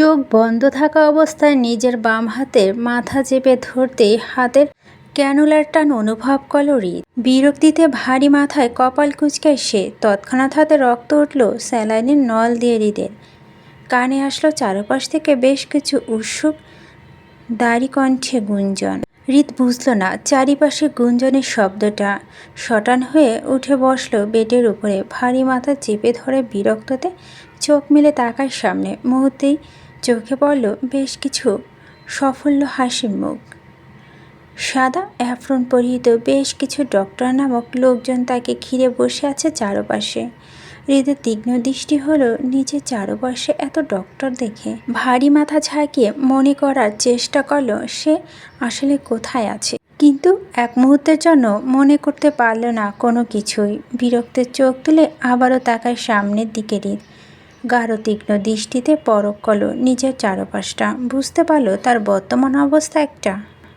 চোখ বন্ধ থাকা অবস্থায় নিজের বাম হাতের মাথা চেপে ধরতে হাতের ক্যানুলার টান অনুভব করল হৃদ বিরক্তিতে ভারী মাথায় কপাল কুচকে সে তৎক্ষণাৎ হাতে রক্ত উঠল স্যালাইনের নল দিয়ে হৃদের কানে আসলো চারপাশ থেকে বেশ কিছু উৎসুক, দাড়ি কণ্ঠে গুঞ্জন। হৃদ বুঝল না চারিপাশে গুঞ্জনের শব্দটা। শটান হয়ে উঠে বসল বেডের উপরে। ভারী মাথা চেপে ধরে বিরক্ততে চোখ মেলে তাকায় সামনে। মুহূর্তেই চোখে পড়ল বেশ কিছু সফল্য হাসির মুখ। সাদা অ্যাফ্রন পরিহিত বেশ কিছু ডক্টর নামক লোকজন তাকে ঘিরে বসে আছে চারপাশে। হৃদের তীক্ষ্ণ দৃষ্টি হলো নিচে চারপাশে এত ডক্টর দেখে। ভারী মাথা ঝাঁকিয়ে মনে করার চেষ্টা করল সে আসলে কোথায় আছে। কিন্তু এক মুহূর্তের জন্য মনে করতে পারল না কোনো কিছুই। বিরক্তের চোখ তুলে আবারও তাকায় সামনের দিকে হৃদ গাঢ় তীক্ষ্ণ দৃষ্টিতে পরক করল নিজের চারপাশটা। বুঝতে পারল তার বর্তমান অবস্থা একটা।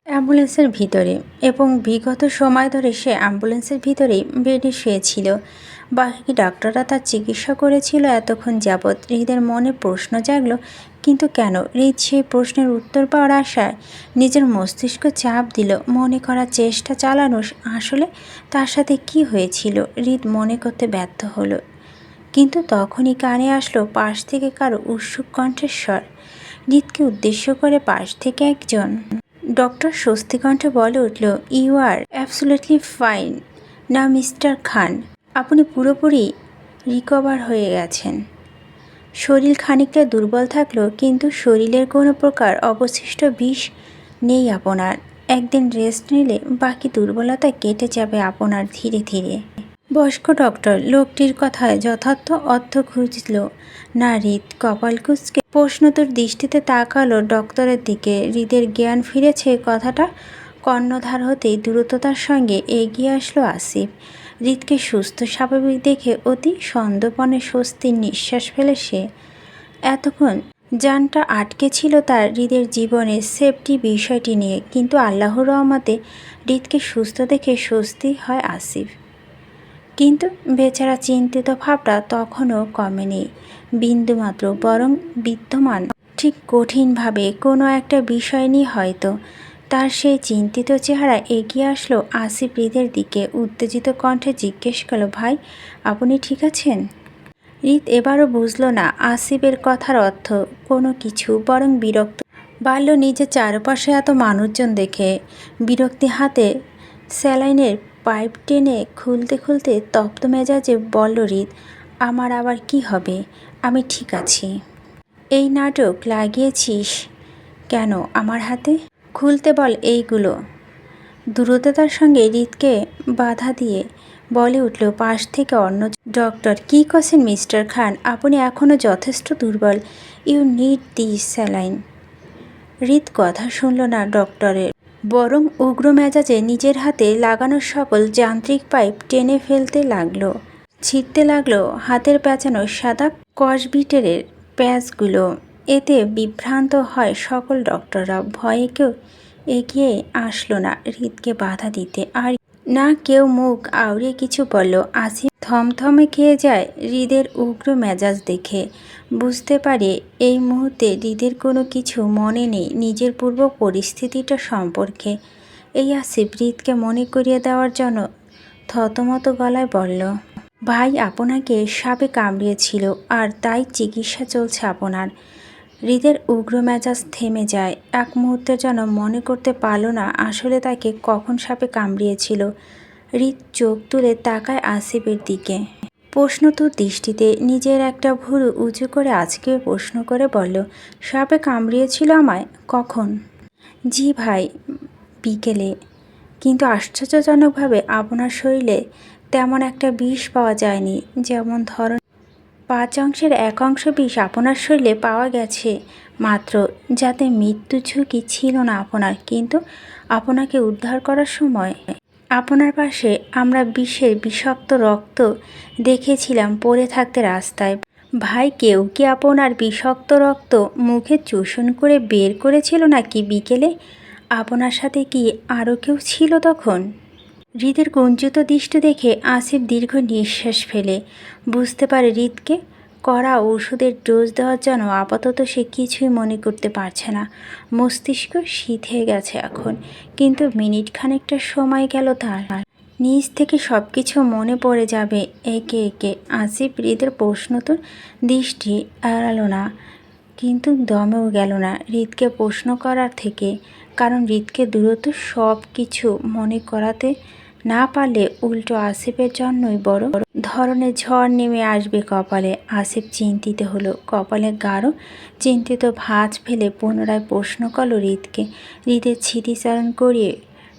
অ্যাম্বুলেন্সের ভিতরে এবং বিগত সময় ধরে সে অ্যাম্বুলেন্সের ভিতরেই বেডে শুয়েছিল। বাকি ডাক্তাররা তার চিকিৎসা করেছিল এতক্ষণ যাবৎ? হৃদের মনে প্রশ্ন জাগলো, কিন্তু কেন? হৃদ সেই প্রশ্নের উত্তর পাওয়ার আশায় নিজের মস্তিষ্ক চাপ দিল। মনে করার চেষ্টা চালানো আসলে তার সাথে কি হয়েছিল? হৃদ মনে করতে ব্যর্থ হলো। কিন্তু তখনই কানে আসলো পাশ থেকে কারও উৎসুক কণ্ঠেশ্বর হৃদকে উদ্দেশ্য করে পাশ থেকে একজন। ডক্টর স্বস্তি কণ্ঠে বলে উঠল ইউ আর অ্যাবসুলেটলি ফাইন না মিস্টার খান আপনি পুরোপুরি রিকভার হয়ে গেছেন। শরীর খানিকটা দুর্বল থাকলেও কিন্তু শরীরের কোনো প্রকার অবশিষ্ট বিষ নেই আপনার। একদিন রেস্ট নিলে বাকি দুর্বলতা কেটে যাবে আপনার ধীরে ধীরে। বয়স্ক ডক্টর, লোকটির কথায় যথার্থ অর্থ খুঁজল। না হৃদ কপাল কুচকে প্রশ্নতর দৃষ্টিতে তাকালো ডক্টরের দিকে। হৃদের জ্ঞান ফিরেছে কথাটা কর্ণধার হতেই দ্রুততার সঙ্গে এগিয়ে আসলো আসিফ। হৃদকে সুস্থ স্বাভাবিক দেখে অতি সন্দপনে স্বস্তির নিঃশ্বাস ফেলে সে। এতক্ষণ যানটা আটকে ছিল তার হৃদের জীবনের সেফটি বিষয়টি নিয়ে, কিন্তু আল্লাহর রহমতে হৃদকে সুস্থ দেখে স্বস্তি হয় আসিফ। কিন্তু বেচারা চিন্তিত ভাবটা তখনও কমেনি। বিন্দুমাত্র বরং বিদ্যমান। ঠিক কঠিনভাবে কোনো একটা বিষয় নিয়ে হয়তো তার সেই চিন্তিত চেহারা এগিয়ে আসলো আসিফ দিকে। উত্তেজিত কণ্ঠে জিজ্ঞেস করল, ভাই, আপনি ঠিক আছেন? হৃদ এবারও বুঝলো না আসিফের কথার অর্থ কোনো কিছু, বরং বিরক্ত। বাড়ল নিজের চারপাশে এত মানুষজন দেখে। বিরক্তি হাতে স্যালাইনের পাইপ টেনে খুলতে খুলতে তপ্ত মেজাজে বলল হৃদ আমার আবার কি হবে? আমি ঠিক আছি। এই নাটক লাগিয়েছিস কেন আমার হাতে? খুলতে বল এইগুলো। দ্রুততার সঙ্গে হৃদকে বাধা দিয়ে বলে উঠল, পাশ থেকে অন্য ডক্টর কি করছেন মিস্টার খান? আপনি এখনও যথেষ্ট দুর্বল। You need the saline. Hrid কথা শুনল না ডক্টরের। বরং উগ্র মেজাজে নিজের হাতে লাগানো সকল যান্ত্রিক পাইপ টেনে ফেলতে লাগল। ছিঁড়তে লাগল, হাতের পেঁচানো সাদা কসবিটেরের প্যাচগুলো। এতে বিভ্রান্ত হয় সকল ডক্টররা। ভয়ে কেউ এগিয়ে আসলো না হৃদকে বাধা দিতে। আর না কেউ মুখ আউড়ে কিছু বলল। আসি থমথমে খেয়ে যায় হৃদের উগ্র মেজাজ দেখে। বুঝতে পারে এই মুহূর্তে হৃদের কোনো কিছু মনে নেই নিজের পূর্ব পরিস্থিতিটা সম্পর্কে। এই আসিফ হৃদকে মনে করিয়ে দেওয়ার জন্য থতমত গলায় বলল, ভাই, আপনাকে সাপে কামড়িয়েছিল আর তাই চিকিৎসা চলছে আপনার। হৃদের উগ্র মেজাজ থেমে যায়। এক মুহূর্তের যেন মনে করতে পারল না আসলে তাকে কখন সাপে কামড়িয়েছিল। হৃদ চোখ তুলে তাকায় আসিফের দিকে। প্রশ্নতুর দৃষ্টিতে নিজের একটা ভুরু উঁচু করে আজকে প্রশ্ন করে বলল, সাপে কামড়িয়েছিল আমায়? কখন? জি ভাই, বিকেলে। কিন্তু আশ্চর্যজনকভাবে আপনার শরীরে তেমন একটা বিষ পাওয়া যায়নি, যেমন ধরন পাঁচ অংশের এক অংশ বিষ আপনার শরীরে পাওয়া গেছে। মাত্র যাতে মৃত্যু ঝুঁকি ছিল না আপনার, কিন্তু আপনাকে উদ্ধার করার সময় আপনার পাশে আমরা বিষের বিষাক্ত রক্ত দেখেছিলাম পড়ে থাকতে রাস্তায়। ভাই, কেউ কি আপনার বিষাক্ত রক্ত মুখে চোষণ করে বের করেছিল নাকি বিকেলে? আপনার সাথে কি আরও কেউ ছিল তখন? হৃদের কুঞ্চিত দৃষ্টি দেখে আসিফ দীর্ঘ নিঃশ্বাস ফেলে। বুঝতে পারে হৃদকে করা ওষুধের ডোজ দেওয়ার জন্য আপাতত সে কিছুই মনে করতে পারছে না। মস্তিষ্ক শীত হয়ে গেছে এখন, কিন্তু মিনিট খানিকটা সময় গেল তার। নিজ থেকে সব কিছু মনে পড়ে যাবে একে একে। আসিফ হৃদের প্রশ্নতর দৃষ্টি এড়ালো না, কিন্তু দমেও গেল না হৃদকে প্রশ্ন করার থেকে, কারণ হৃদকে দূরত্ব সব কিছু মনে করাতে না পারলে উল্টো আসিফের জন্যই বড় বড় ধরনের ঝড় নেমে আসবে কপালে। আসিফ চিন্তিত হলো। কপালে গাঢ়, চিন্তিত ভাঁজ ফেলে পুনরায় প্রশ্ন করল হৃদকে। হৃদের স্মৃতিচারণ করিয়ে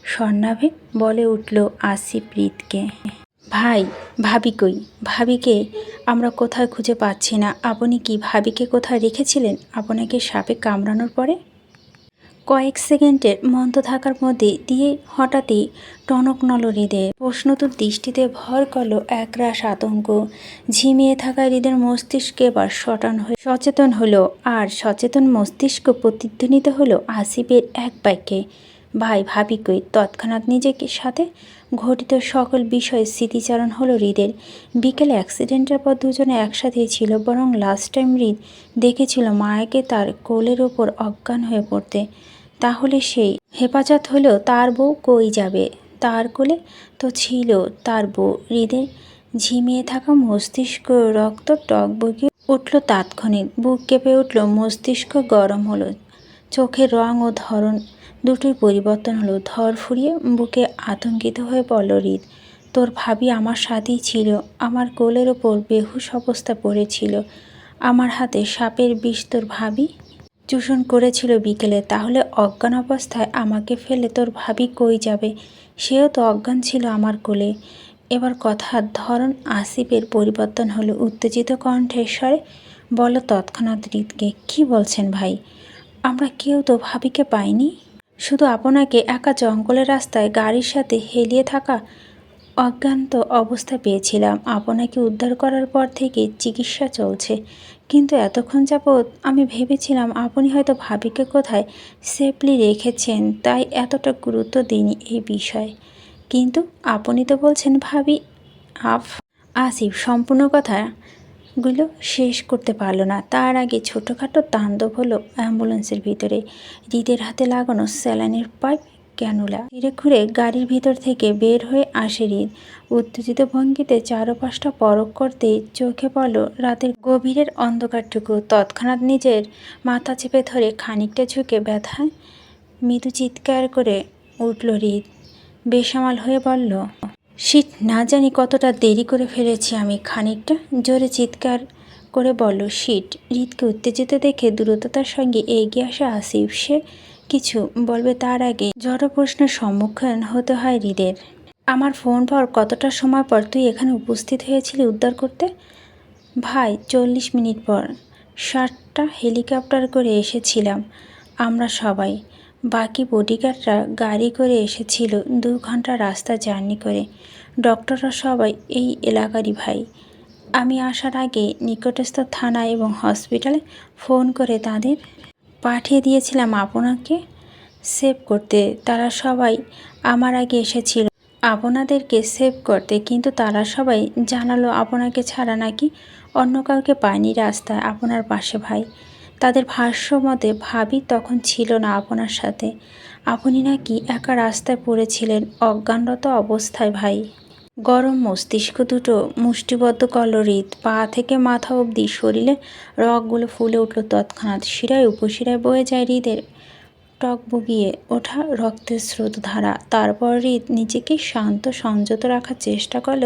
স্বর্ণাভে বলে উঠল আসিফ হৃদকে। ভাই, ভাবি কই? ভাবিকে আমরা কোথায় খুঁজে পাচ্ছি না? আপনি কি ভাবিকে কোথায় রেখেছিলেন? আপনাকে সাপে কামড়ানোর পরে? কয়েক সেকেন্ডের মন্দ থাকার মধ্যে দিয়ে হঠাৎই টনক নল হৃদের প্রশ্নতুর দৃষ্টিতে ভর করল একরাশ আতঙ্ক। ঝিমিয়ে থাকা হৃদের মস্তিষ্কে এবার সটান হয়ে সচেতন হলো, আর সচেতন মস্তিষ্ক প্রতিধ্বনিত হলো আসিফের এক বাক্যে ভাই ভাবি কই, তৎক্ষণাৎ নিজেকে সাথে ঘটিত সকল বিষয়ে স্মৃতিচারণ হলো হৃদের। বিকেলে অ্যাক্সিডেন্টের পর দুজনে একসাথেই ছিল, বরং লাস্ট টাইম হৃদ দেখেছিল মায়াকে তার কোলের ওপর অজ্ঞান হয়ে পড়তে। তাহলে সেই। হেফাজত হলেও তার বউ কই যাবে? তার কোলে তো ছিল তার বউ। হৃদের ঝিমিয়ে থাকা মস্তিষ্ক রক্ত টক বগিয়ে উঠল তাৎক্ষণিক। বুক কেঁপে উঠল, মস্তিষ্ক গরম হলো। চোখের রং ও ধরন দুটোই পরিবর্তন হলো। ধর ফুরিয়ে বুকে আতঙ্কিত হয়ে পড়ল হৃদ। তোর ভাবি আমার সাথেই ছিল। আমার কোলের ওপর বেহুশ অবস্থা পড়েছিল। আমার হাতে সাপের বিষ তোর ভাবি চূষণ করেছিল বিকেলে, তাহলে অজ্ঞান অবস্থায় আমাকে ফেলে তোর ভাবি কই যাবে? সেও তো অজ্ঞান ছিল আমার কোলে। এবার কথার ধরন আসিফের পরিবর্তন হলো উত্তেজিত কণ্ঠেশ্বরে বলো তৎক্ষণাৎ হৃদকে, কী বলছেন ভাই? আমরা কেউ তো ভাবিকে পাইনি? শুধু আপনাকে একা জঙ্গলের রাস্তায় গাড়ির সাথে হেলিয়ে থাকা অজ্ঞান্ত অবস্থা পেয়েছিলাম। আপনাকে উদ্ধার করার পর থেকে চিকিৎসা চলছে। কিন্তু এতক্ষণ যাবৎ আমি ভেবেছিলাম আপনি হয়তো ভাবিকে কোথায় সেফলি রেখেছেন, তাই এতটা গুরুত্ব দিইনি এই বিষয়ে। কিন্তু আপনি তো বলছেন ভাবি, আফ, আসিফ, সম্পূর্ণ কথাগুলো শেষ করতে পারল না। তার আগে ছোটোখাটো তাণ্ডব হলো অ্যাম্বুলেন্সের ভিতরে। হৃদের হাতে লাগানো স্যালাইনের পাইপ ক্যানুলা। ঘিরে ঘুরে গাড়ির ভিতর থেকে বের হয়ে আসে হৃদ। উত্তেজিত ভঙ্গিতে চারপাশটা পরক করতে চোখে পড়ল রাতের গভীরের অন্ধকারটুকু। তৎক্ষণাৎ নিজের মাথা চেপে ধরে খানিকটা ঝুঁকে ব্যথায় মৃদু চিৎকার করে উঠল হৃদ। বেসামাল হয়ে বলল, শীত, না জানি কতটা দেরি করে ফেলেছি আমি। খানিকটা জোরে চিৎকার করে বলল, শীত। হৃদকে উত্তেজিত দেখে দ্রুততার সঙ্গে এগিয়ে আসা আসিফ, সে কিছু বলবে তার আগে জড় প্রশ্নের সম্মুখীন হতে হয় হৃদের। আমার ফোন পাওয়ার কতটা সময় পর তুই এখানে উপস্থিত হয়েছিলি উদ্ধার করতে? ভাই, চল্লিশ মিনিট পর। ষাটটা হেলিকপ্টার করে এসেছিলাম আমরা সবাই। বাকি বডিগার্ডরা গাড়ি করে এসেছিল দু ঘণ্টা রাস্তা জার্নি করে। ডক্টররা সবাই, এই এলাকারই ভাই। আমি আসার আগে নিকটস্থ থানা এবং হসপিটালে ফোন করে তাদের পাঠিয়ে দিয়েছিলাম আপনাকে সেভ করতে। তারা সবাই আমার আগে এসেছিল। আপনাদেরকে সেভ করতে, কিন্তু তারা সবাই জানালো আপনাকে ছাড়া নাকি অন্য কাউকে পায়নি রাস্তায় আপনার পাশে ভাই। তাদের ভাষ্য মতে ভাবি তখন ছিল না আপনার সাথে। আপনি নাকি একা রাস্তায় পড়েছিলেন, অজ্ঞানরত অবস্থায় ভাই। গরম মস্তিষ্ক দুটো মুষ্টিবদ্ধ হৃদ পা থেকে মাথা অবধি শরীরে রগগুলো ফুলে উঠল তৎক্ষণাৎ, শিরায় উপশিরায় বয়ে যায় হৃদের টক বগিয়ে ওঠা রক্তের স্রোত ধারা তারপর হৃদ নিজেকে শান্ত, সংযত রাখার চেষ্টা করল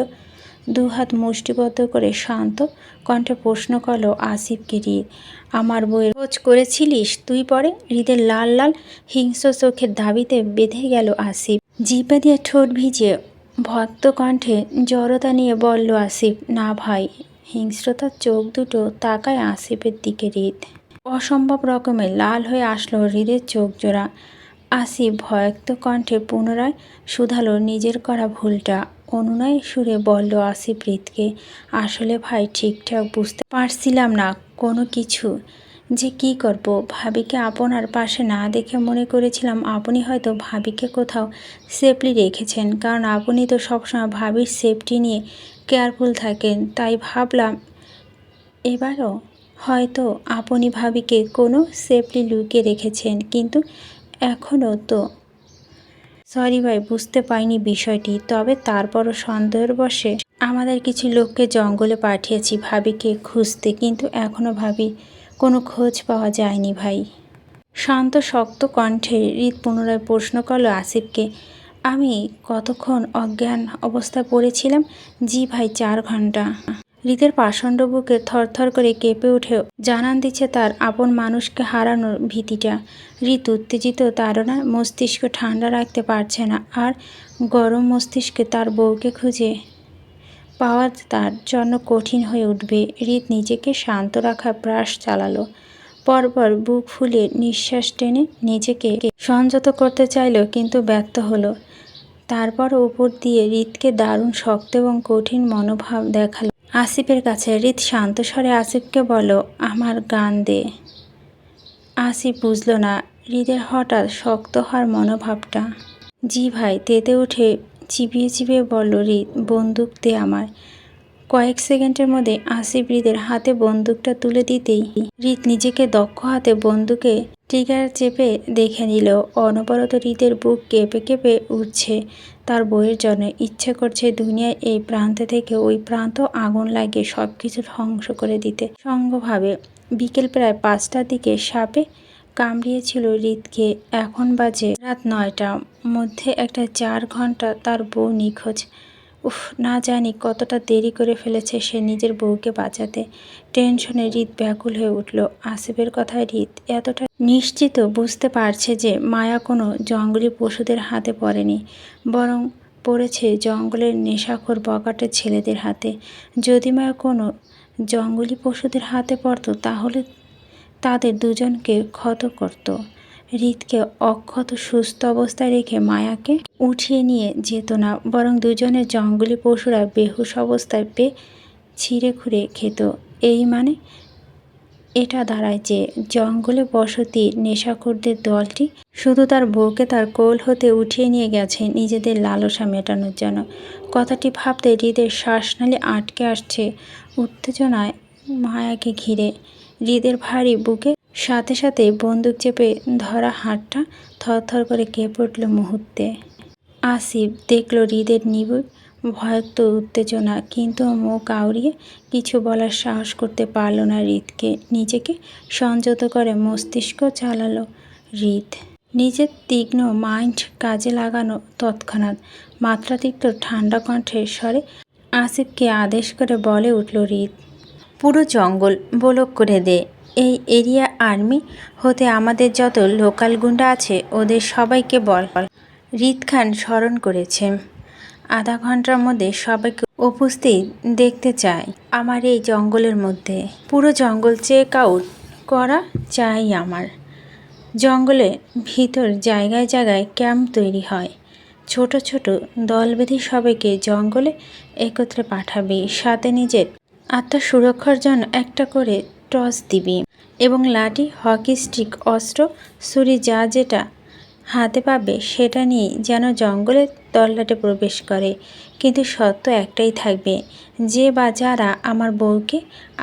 দু হাত মুষ্টিবদ্ধ করে শান্ত কণ্ঠে প্রশ্ন করল, আসিফকে হৃদ, আমার বইয়ের খোঁজ করেছিলিস? তুই পরে হৃদের লাল লাল হিংস্র চোখের দাবিতে বেঁধে গেল আসিফ। জিপে দিয়ে ঠোঁট ভিজিয়ে ভক্ত কণ্ঠে জড়তা নিয়ে বলল আসিফ, না ভাই। হিংস্রতার চোখ দুটো তাকায় আসিফের দিকে হৃদ। অসম্ভব রকমের লাল হয়ে আসলো হৃদের চোখ জোড়া। আসিফ ভয়ক্ত কণ্ঠে পুনরায় শুধালো নিজের করা ভুলটা। অনুনয় সুরে বলল আসিফ হৃদকে, আসলে ভাই ঠিকঠাক বুঝতে পারছিলাম না কোনো কিছু। যে কি করব? ভাবিকে আপনার পাশে না দেখে মনে করেছিলাম, আপনি হয়তো ভাবিকে কোথাও সেফলি রেখেছেন। কারণ আপনি তো সবসময় ভাবির সেফটি নিয়ে কেয়ারফুল থাকেন, তাই ভাবলাম এবারও হয়তো আপনি ভাবিকে কোনো সেফলি লুকিয়ে রেখেছেন, কিন্তু এখনও তো। সরি ভাই, বুঝতে পাইনি বিষয়টি, তবে তারপরও সন্দেহের বসে আমাদের কিছু লোককে জঙ্গলে পাঠিয়েছি ভাবিকে খুঁজতে, কিন্তু এখনও ভাবি কোনো খোঁজ পাওয়া যায়নি ভাই। শান্ত, শক্ত কণ্ঠে হৃদ পুনরায় প্রশ্ন করল আসিফকে, আমি কতক্ষণ অজ্ঞান অবস্থায় পড়েছিলাম? জি ভাই, চার ঘণ্টা। হৃদের পাষণ্ড বুকে থরথর করে কেঁপে উঠে জানান দিচ্ছে তার আপন মানুষকে হারানোর ভীতিটা। হৃদ উত্তেজিত তারা মস্তিষ্ক ঠান্ডা রাখতে পারছে না আর গরম মস্তিষ্কে তার বউকে খুঁজে পাওয়া তার জন্য কঠিন হয়ে উঠবে। হৃদ নিজেকে শান্ত রাখার প্রয়াস চালালো। পরপর বুক ফুলে নিঃশ্বাস টেনে নিজেকে সংযত করতে চাইল, কিন্তু ব্যর্থ হলো। তারপর উপর দিয়ে হৃদকে দারুণ শক্ত এবং কঠিন মনোভাব দেখাল। আসিফের কাছে হৃদ শান্ত স্বরে আসিফকে বলো আমার গান দে। আসিফ বুঝলো না, হৃদের হঠাৎ শক্ত হওয়ার মনোভাবটা। জি ভাই। তেতে উঠে চিবিয়ে চিবিয়ে বলল হৃদ বন্দুক দে আমার। কয়েক সেকেন্ডের মধ্যে আসিফ হৃদের হাতে বন্দুকটা তুলে দিতেই হৃদ নিজেকে দক্ষ হাতে বন্দুকে ট্রিগার চেপে দেখে নিল। অনবরত হৃদের বুক কেঁপে কেঁপে উঠছে তার বইয়ের জন্য ইচ্ছে করছে দুনিয়ায় এই প্রান্ত থেকে ওই প্রান্ত আগুন লাগিয়ে সব কিছু ধ্বংস করে দিতে। সঙ্গভাবে বিকেল প্রায় পাঁচটার দিকে সাপে কামড়িয়েছিল হৃদকে। এখন বাজে রাত নয়টা। মধ্যে একটা চার ঘণ্টা তার বউ নিখোঁজ। উফ, না জানি কতটা দেরি করে ফেলেছে সে নিজের বউকে বাঁচাতে। টেনশনে হৃদ ব্যাকুল হয়ে উঠল। আসিফের কথায় হৃদ এতটা নিশ্চিত বুঝতে পারছে যে মায়া কোনো জঙ্গলি পশুদের হাতে পড়েনি, বরং পড়েছে জঙ্গলের নেশাখোর বকাটের ছেলেদের হাতে। যদি মায়া কোনো জঙ্গলি পশুদের হাতে পড়তো, তাহলে তাদের দুজনকে ক্ষত করত। হৃদকে অক্ষত সুস্থ অবস্থায় রেখে মায়াকে উঠিয়ে নিয়ে যেত না, বরং দুজনের জঙ্গলি পশুরা বেহুশ অবস্থায় পেয়ে ছিঁড়ে খুঁড়ে খেত। এই মানে এটা দাঁড়ায় যে জঙ্গলে বসতি নেশাখোরদের দলটি শুধু তার বউকে তার কোল হতে উঠিয়ে নিয়ে গেছে নিজেদের লালসা মেটানোর জন্য। কথাটি ভাবতে হৃদের শ্বাসনালী আটকে আসছে। উত্তেজনায় মায়াকে ঘিরে হৃদের ভারী বুকে। সাথে সাথে বন্দুক চেপে ধরা হাতটা থরথর করে কেঁপে উঠল মুহূর্তে। আসিফ দেখল হৃদের নিবু ভয়ক্ত উত্তেজনা, কিন্তু মুখ আউড়িয়ে কিছু বলার সাহস করতে পারল না হৃদকে। নিজেকে সংযত করে মস্তিষ্ক চালালো হৃদ। নিজের তীক্ষ্ণ মাইন্ড কাজে লাগানো তৎক্ষণাৎ মাত্রাতিরিক্ত ঠান্ডা কণ্ঠের স্বরে আসিফকে আদেশ করে বলে উঠল হৃদ। পুরো জঙ্গল বলক করে দে। এই এরিয়া আর্মি হতে আমাদের যত লোকাল গুন্ডা আছে, ওদের সবাইকে বল। রিদ খান স্মরণ করেছে। আধা ঘণ্টার মধ্যে সবাইকে উপস্থিত দেখতে চাই আমার এই জঙ্গলের মধ্যে। পুরো জঙ্গল চেক আউট করা চাই আমার। জঙ্গলে ভিতর জায়গায় জায়গায় ক্যাম্প তৈরি হয়। ছোট ছোট দল বেঁধে সবাইকে জঙ্গলে একত্রে পাঠাবি। সাথে নিজের আত্মার সুরক্ষার জন্য একটা করে টস দিবি এবং লাঠি, হকি স্টিক, অস্ত্র, ছুরি যা যেটা হাতে পাবে সেটা নিয়ে যেন জঙ্গলে তল্লাটে প্রবেশ করে। কিন্তু সত্য একটাই থাকবে, যে বা যারা আমার বউকে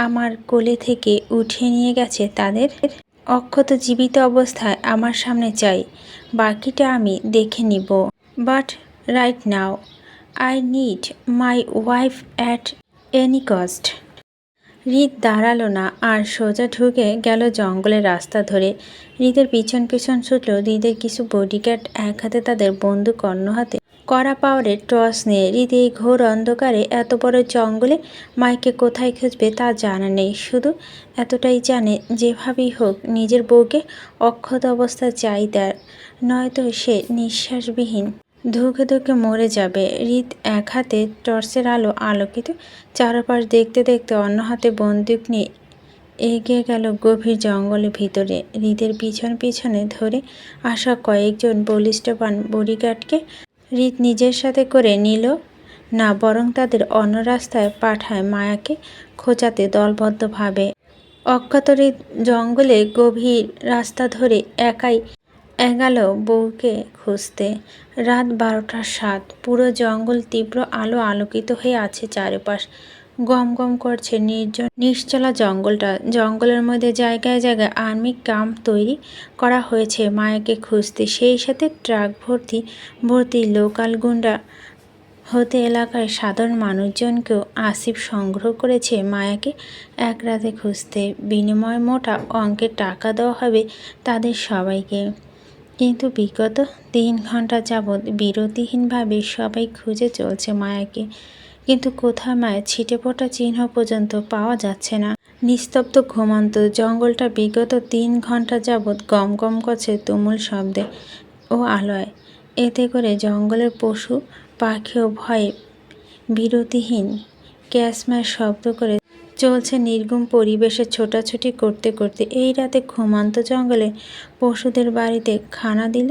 আমার কোলে থেকে উঠিয়ে নিয়ে গেছে তাদের অক্ষত জীবিত অবস্থায় আমার সামনে চাই, বাকিটা আমি দেখে নিব। But right now, I need my wife at any cost. Hrid দাঁড়াল না আর সোজা ঢুকে গেল জঙ্গলের রাস্তা ধরে। হৃদের পিছন পিছন ছুটল হৃদের কিছু বডিগার্ড এক হাতে তাদের বন্দুক অন্য হাতে। কড়া পাওয়ারের টস নিয়ে হৃদ ঘোর অন্ধকারে এত বড় জঙ্গলে মাইকে কোথায় খুঁজবে তা জানা নেই। শুধু এতটাই জানে যেভাবেই হোক নিজের বউকে অক্ষত অবস্থা চাই তার নয়তো সে নিঃশ্বাসবিহীন ধুকে ধুকে মরে যাবে। হৃদ এক হাতে টর্চের আলো আলোকিত, চারপাশ দেখতে দেখতে অন্য হাতে বন্দুক নিয়ে এগিয়ে গেল গভীর জঙ্গলের ভিতরে। হৃদের পিছন পিছনে ধরে আসা কয়েকজন বলিষ্ঠবান বডিগার্ডকে হৃদ নিজের সাথে করে নিল, না বরং তাদের অন্য রাস্তায় পাঠায় মায়াকে খোঁচাতে দলবদ্ধভাবে। হৃদ জঙ্গলে গভীর রাস্তা ধরে একাই এগাল বউকে খুঁজতে। রাত বারোটার সাত, পুরো জঙ্গল তীব্র আলো আলোকিত হয়ে আছে চারপাশ। গম গম করছে নির্জন নিশ্চলা জঙ্গলটা। জঙ্গলের মধ্যে জায়গায় জায়গায় আর্মি ক্যাম্প তৈরি করা হয়েছে মায়াকে খুঁজতে। সেই সাথে ট্রাক ভর্তি ভর্তি লোকাল গুন্ডা হতে এলাকার সাধারণ মানুষজনকেও আসিফ সংগ্রহ করেছে মায়াকে এক রাতে খুঁজতে। বিনিময় মোটা অঙ্কের টাকা দেওয়া হবে তাদের সবাইকে। কিন্তু বিগত তিন ঘণ্টা যাবৎ বিরতিহীনভাবে সবাই খুঁজে চলছে মায়াকে। কিন্তু কোথাও মায়ের ছিটে ফোটা চিহ্ন পর্যন্ত পাওয়া যাচ্ছে না। নিস্তব্ধ ঘুমন্ত জঙ্গলটা বিগত তিন ঘণ্টা যাবৎ গম গম করছে তুমুল শব্দে ও আলোয়। এতে করে জঙ্গলের পশু পাখিও ভয়ে বিরতিহীন ক্যাশম্যাশ শব্দ করে চলছে নির্গুম পরিবেশে ছোটাছুটি করতে করতে। এই রাতে ঘুমান্ত জঙ্গলে পশুদের বাড়িতে খানা দিল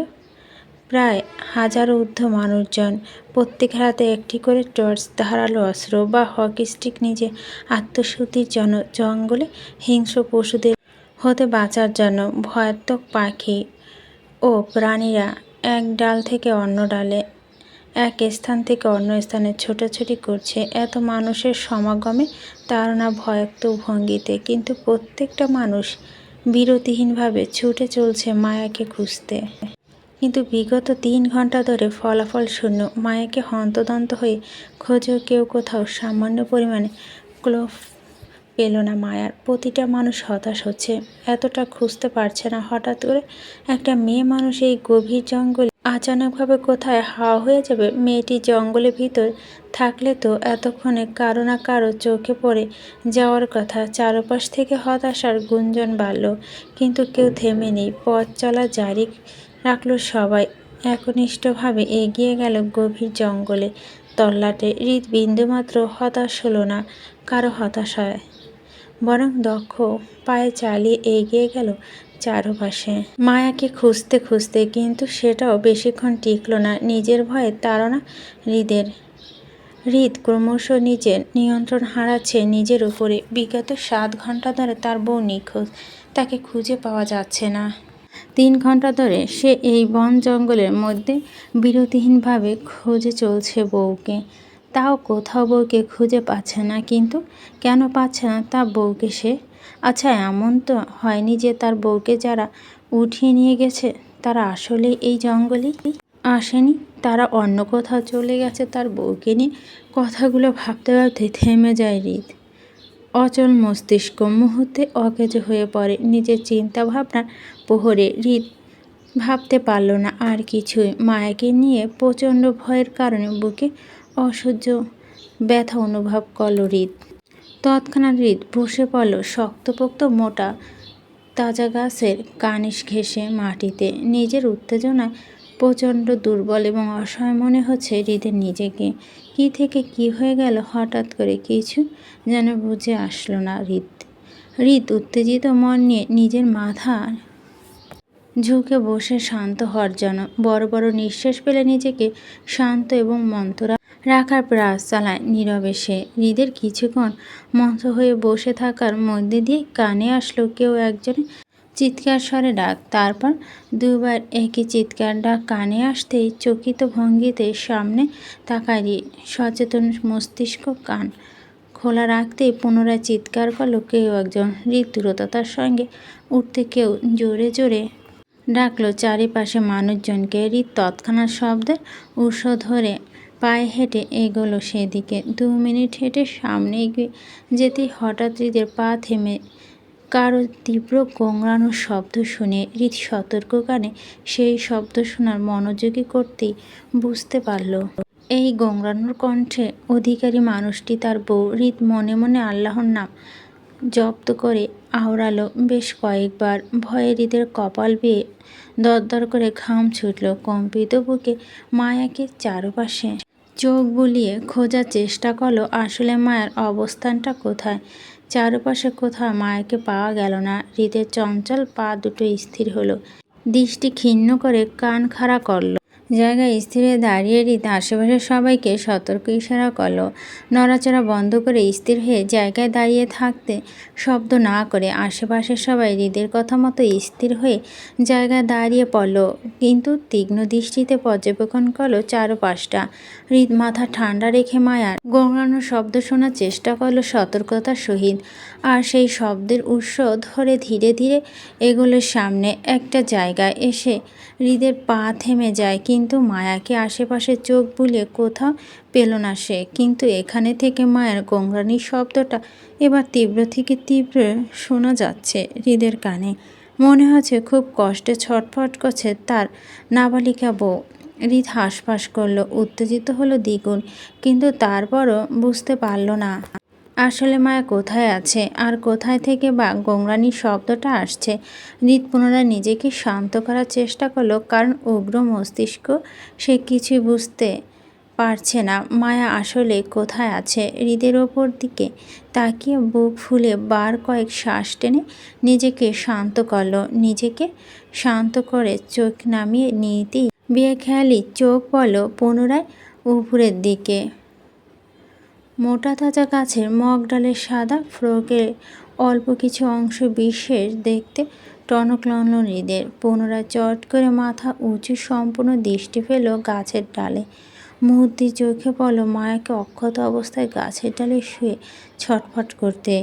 প্রায় হাজার ঊর্ধ্ব মানুষজন। প্রত্যেক হাতে একটি করে টর্চ, ধারালো অস্ত্র বা হকি স্টিক নিজে আত্মশুদ্ধির জন্য জঙ্গলে হিংস্র পশুদের হতে বাঁচার জন্য ভয়াত্মক পাখি ও প্রাণীরা এক ডাল থেকে অন্য ডালে এক স্থান থেকে অন্য স্থানে ছোটাছুটি করছে এত মানুষের সমাগমে তারা ভয়াক্ত ভঙ্গিতে। কিন্তু প্রত্যেকটা মানুষ বিরতিহীনভাবে ছুটে চলছে মায়াকে খুঁজতে। কিন্তু বিগত তিন ঘণ্টা ধরে ফলাফল শূন্য। মায়াকে হন্তদন্ত হয়ে খোঁজেও কেউ কোথাও সামান্য পরিমাণে ক্লোভ পেল না মায়ার। প্রতিটা মানুষ হতাশ হচ্ছে। এতটা খুঁজতে পারছে না হঠাৎ করে একটা মেয়ে মানুষ এই গভীর জঙ্গলে আচানকভাবে কোথায় হাওয়া হয়ে যাবে? মেয়েটি জঙ্গলের ভিতর থাকলে তো এতক্ষণে কারও না কারও চোখে পড়ে যাওয়ার কথা। চারপাশ থেকে হতাশার গুঞ্জন বাড়ল, কিন্তু কেউ থেমে নেই। পথ চলা জারি রাখল সবাই। একনিষ্ঠভাবে এগিয়ে গেল গভীর জঙ্গলে। তল্লাটে হৃদ বিন্দুমাত্র হতাশ হলো না কারও হতাশায়। বরং দক্ষ পায়ে চালিয়ে এগিয়ে গেল চারপাশে মায়াকে খুঁজতে খুঁজতে কিন্তু সেটাও বেশিক্ষণ টিকল না। নিজের ভয়ে তাড়না হৃদের। হৃদ ক্রমশ নিজের নিয়ন্ত্রণ হারাচ্ছে নিজের উপরে। বিগত সাত ঘণ্টা ধরে তার বউ নিখোঁজ। তাকে খুঁজে পাওয়া যাচ্ছে না। তিন ঘণ্টা ধরে সে এই বন জঙ্গলের মধ্যে বিরতিহীনভাবে খুঁজে চলছে বউকে। তাও কোথাও বউকে খুঁজে পাচ্ছে না, কিন্তু কেন পাচ্ছে না তা বউকে সে আচ্ছা এমন তো হয়নি যে তার বউকে যারা উঠিয়ে নিয়ে গেছে, তারা আসলে এই জঙ্গলে আসেনি? তারা অন্য কোথাও চলে গেছে, তার বউকে নিয়ে? কথাগুলো ভাবতে ভাবতে থেমে যায় হৃদ। অচল মস্তিষ্ক মুহূর্তে অকেজ হয়ে পড়ে। নিজের চিন্তা ভাবনার প্রহরে হৃদ ভাবতে পারল না। আর কিছুই, মায়াকে নিয়ে প্রচণ্ড ভয়ের কারণে বুকে অসহ্য ব্যথা অনুভব করল হৃদ। তৎক্ষণাৎ হৃদ বসে পড়ল শক্তপোক্ত মোটা তাজা গাছের কানিশ ঘেঁষে মাটিতে। নিজের উত্তেজনায় প্রচণ্ড দুর্বল এবং অসহায় মনে হচ্ছে হৃদের নিজেকে। কি থেকে কি হয়ে গেল হঠাৎ করে কিছু যেন বুঝে আসলো না হৃদ। হৃদ উত্তেজিত মন নিয়ে নিজের মাথা ঝুঁকে বসে শান্ত হওয়ার জন্য বড় বড় নিঃশ্বাস পেলে নিজেকে শান্ত এবং মন্ত্রা রাখার প্রয়াস চালায়। নীরবে সে হৃদের কিছুক্ষণ মন্থ হয়ে বসে থাকার মধ্যে দিয়ে কানে আসলো কেউ একজনের চিৎকার স্বরে ডাক। তারপর দুবার একই চিৎকার ডাক কানে আসতেই চকিত ভঙ্গিতে সামনে তাকারি সচেতন মস্তিষ্ক কান খোলা রাখতেই পুনরায় চিৎকার করল কেউ একজন। হৃদূরতার সঙ্গে উঠতে কেউ জোরে জোরে ডাকলো। চারিপাশে মানুষজনকে হৃদ তৎক্ষণাৎ শব্দের উৎস ধরে পায়ে হেঁটে এগোলো সেদিকে। দু মিনিট হেঁটে সামনে এগিয়ে যেতেই হঠাৎ হৃদের পা থেমে কারও তীব্র গোংরানোর শব্দ শুনে হৃদ সতর্ক কানে সেই শব্দ শোনার মনোযোগী করতেই বুঝতে পারল। এই গোংরানোর কণ্ঠে অধিকারী মানুষটি তার বউ, হৃদ মনে মনে আল্লাহর নাম জব্দ করে আওড়ালো। বেশ কয়েকবার ভয়ে হৃদের কপাল বেয়ে দরদর করে ঘাম ছুটল। কম্পিত বুকে মায়াকে চারপাশে চোখ বুলিয়ে খোঁজার চেষ্টা করল, আসলে মায়ের অবস্থানটা কোথায়? চারপাশে কোথাও মায়াকে পাওয়া গেল না। হৃদের চঞ্চল পা দুটো স্থির হলো। দৃষ্টি ক্ষীণ করে কান খাড়া করল। জায়গায় স্থির দাঁড়িয়ে রীত আশেপাশের সবাইকে সতর্ক ইশারা করল। নড়াচড়া বন্ধ করে স্থির হয়ে জায়গায় দাঁড়িয়ে থাকতে শব্দ না করে আশেপাশের সবাই হৃদের কথা মতো স্থির হয়ে জায়গায় দাঁড়িয়ে পড়ল। কিন্তু তীক্ষ্ণ দৃষ্টিতে পর্যবেক্ষণ করল চারপাশটা। হৃদ মাথা ঠান্ডা রেখে মায়ার গঙ্গানোর শব্দ শোনার চেষ্টা করল সতর্কতার সহিত। আর সেই শব্দের উৎস ধরে ধীরে ধীরে এগুলোর সামনে একটা জায়গায় এসে হৃদের পা থেমে যায়। কিন্তু মায়াকে আশেপাশে চোখ বুলিয়ে কোথাও পেল না সে। কিন্তু এখানে থেকে মায়ের গঙ্গানির শব্দটা এবার তীব্র থেকে তীব্র শোনা যাচ্ছে হৃদের কানে। মনে হচ্ছে খুব কষ্টে ছটফট করছে তার নাবালিকা বউ। হৃদ হাঁসফাঁস করল, উত্তেজিত হলো দ্বিগুণ, কিন্তু তারপরও বুঝতে পারল না। আসলে মায়া কোথায় আছে? আর কোথায় থেকে বা গোংরানির শব্দটা আসছে? হৃদ পুনরায় নিজেকে শান্ত করার চেষ্টা করল, কারণ উগ্র মস্তিষ্ক সে কিছুই বুঝতে পারছে না। মায়া আসলে কোথায় আছে? হৃদের ওপর দিকে তাকিয়ে বুক ফুলে বার কয়েক শ্বাস টেনে নিজেকে শান্ত করল। নিজেকে শান্ত করে চোখ নামিয়ে নিতেই বিয়ে খেয়ালি চোখ পড়ল পুনরায় উপরের দিকে। মোটা তাজা গাছের মগ ডালের সাদা ফ্রকের অল্প কিছু অংশ বিশেষ দেখতে টনক লনল হৃদের পুনরায় চট করে মাথা উঁচু সম্পূর্ণ দৃষ্টি ফেল গাছের ডালে। মুহূর্তে চোখে পড়ল মায়াকে অক্ষত অবস্থায় গাছের ডালে শুয়ে ছটফট করতে।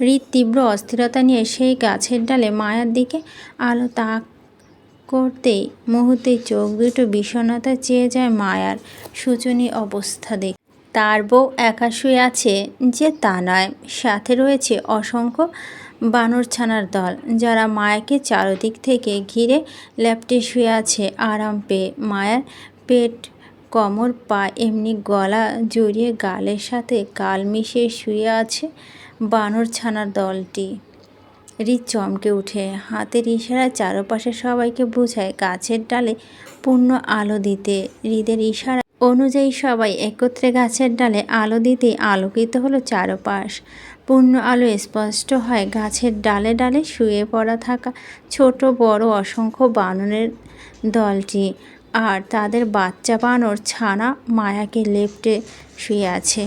হৃদ তীব্র অস্থিরতা নিয়ে সেই গাছের ডালে মায়ার দিকে আলো তাক করতেই মুহূর্তে চোখ দুটো বিষণ্ণতা চেয়ে যায় মায়ার শোচনীয় অবস্থা দেখ। তার বউ একা শুয়ে আছে যে তা নয়। সাথে রয়েছে অসংখ্য বানর ছানার দল, যারা মায়াকে চারদিক থেকে ঘিরে ল্যাপটে শুয়ে আছে আরাম পেয়ে। মায়ার পেট, কোমর, পা এমনি গলা জড়িয়ে গালের সাথে গাল মিশিয়ে শুয়ে আছে বানর ছানার দলটি। হৃদ চমকে উঠে, হাতের ইশারায় চারপাশে সবাইকে বোঝায় গাছের ডালে পূর্ণ আলো দিতে। হৃদের ইশারা অনুযায়ী সবাই একত্রে গাছের ডালে আলো দিতে আলোকিত হলো চারপাশ। পূর্ণ আলো স্পষ্ট হয় গাছের ডালে ডালে শুয়ে পড়া থাকা ছোট বড় অসংখ্য বানরের দলটি আর তাদের বাচ্চা বানর ছানা মায়াকে লেপটে শুয়ে আছে।